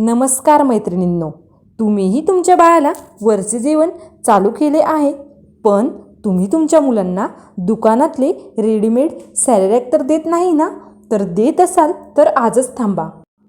नमस्कार मैत्रिणींनो तुम्हीही तुमच्या बाळाला वरचे जेवण चालू केले आहे पण तुम्ही तुमच्या मुलांना दुकानातले रेडीमेड सॅरेलॅक तर देत नाही ना? तर देत असाल तर आजच थांबा.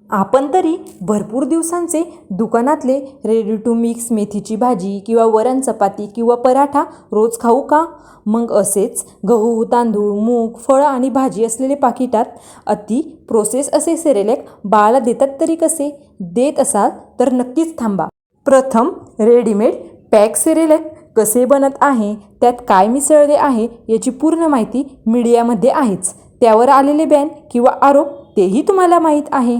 आपण तरी भरपूर दिवसांचे दुकानातले रेडी टू मिक्स मेथीची भाजी किंवा वरण चपाती किंवा पराठा रोज खाऊ का? मग असेच गहू तांदूळ मूग फळं आणि भाजी असलेले पाकिटात अति प्रोसेस असे सेरेलेक बाळाला देतात तरी कसे? देत असाल तर नक्कीच थांबा. प्रथम रेडीमेड पॅक सेरेलॅक कसे बनत आहे? त्यात काय मिसळले आहे? याची पूर्ण माहिती मीडियामध्ये आहेच. त्यावर आलेले बॅन किंवा आरोप तेही तुम्हाला माहीत आहे.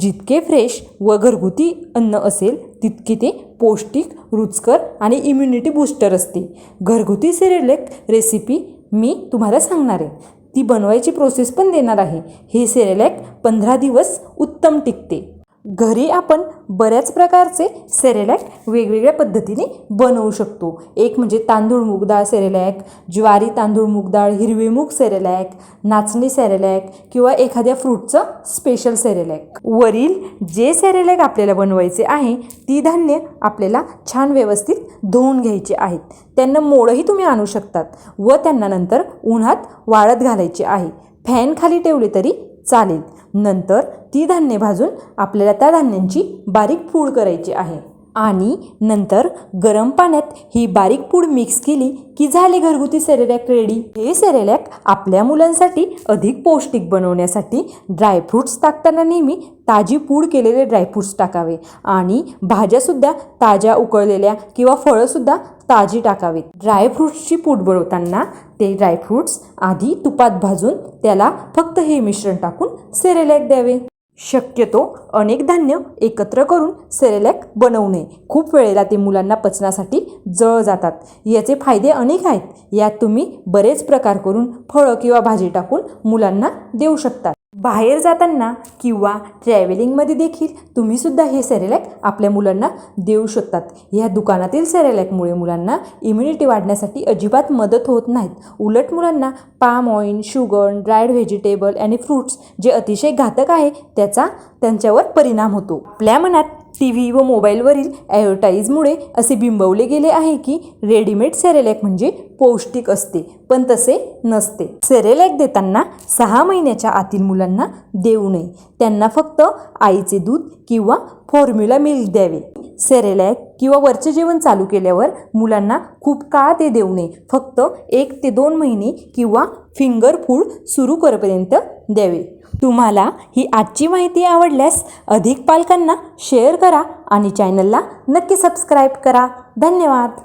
जितके फ्रेश व घरगुती अन्न असेल तितके ते पौष्टिक रुचकर आणि इम्युनिटी बूस्टर असते. घरगुती सेरेलेक रेसिपी मी तुम्हाला सांगणार आहे. ती बनवायची प्रोसेस पण देणार आहे. हे सेरेलॅक पंधरा दिवस उत्तम टिकते. घरी आपण बऱ्याच प्रकारचे सेरेलॅक वेगवेगळ्या पद्धतीने बनवू शकतो. एक म्हणजे तांदूळ मूगडाळ सेरेलॅक ज्वारी तांदूळ मूग डाळ मूग सेरेलॅक नाचणी सेरेलॅक किंवा एखाद्या फ्रूटचं स्पेशल सेरेलॅक वरील जे सेरेलॅक आपल्याला बनवायचे आहे ती धान्य आपल्याला छान व्यवस्थित धुवून घ्यायची आहेत. त्यांना मोळही तुम्ही आणू शकतात व त्यांना नंतर उन्हात वाळत घालायचे आहे. फॅन खाली ठेवले तरी चालेल. नंतर ती धान्य भाजून आपल्याला त्या धान्यांची बारीक पूड करायची आहे. आणि नंतर गरम पाण्यात ही बारीक पूड मिक्स केली की झाले घरगुती सेरेलॅक रेडी हे सेरेलॅक आपल्या मुलांसाठी अधिक पौष्टिक बनवण्यासाठी ड्रायफ्रूट्स टाकताना नेहमी ताजी पूड केलेले ड्रायफ्रूट्स टाकावे आणि भाज्यासुद्धा ताज्या उकळलेल्या किंवा फळंसुद्धा ताजी टाकावीत. ड्रायफ्रूट्सची पूड बनवताना ते ड्रायफ्रूट्स आधी तुपात भाजून त्याला फक्त हे मिश्रण टाकून सेरेलॅक द्यावे. शक्यतो अनेक धान्य एकत्र करून सेरेलॅक बनवू नये. खूप वेळेला ते मुलांना पचनासाठी जळ जातात. याचे फायदे अनेक आहेत. यात तुम्ही बरेच प्रकार करून फळं किंवा भाजी टाकून मुलांना देऊ शकतात बाहेर जाताना किंवा ट्रॅव्हलिंगमध्ये देखील तुम्हीसुद्धा हे सेरेलॅक आपल्या मुलांना देऊ शकतात. ह्या दुकानातील सेरेलॅकमुळे मुलांना इम्युनिटी वाढण्यासाठी अजिबात मदत होत नाहीत. उलट मुलांना palm oil sugar dried vegetable आणि फ्रूट्स जे अतिशय घातक आहे त्याचा त्यांच्यावर परिणाम होतो. आपल्या मनात टी व्ही व मोबाईलवरील ॲडव्हर्टाईजमुळे असे बिंबवले गेले आहे की रेडीमेड सेरेलॅक म्हणजे पौष्टिक असते पण तसे नसते. सेरेलॅक देताना सहा महिन्याच्या आतील मुलांना देऊ नये. त्यांना फक्त आईचे दूध किंवा फॉर्म्युला मिल्क द्यावे. सेरेलॅक किंवा वरचे जेवण चालू केल्यावर मुलांना खूप काळ ते देऊ नये. फक्त एक ते दोन महिने किंवा फिंगर फूड सुरू करेपर्यंत द्यावे. तुम्हाला ही आजची माहिती आवडल्यास अधिक पालकांना शेअर करा आणि चॅनलला नक्की सबस्क्राईब करा. धन्यवाद.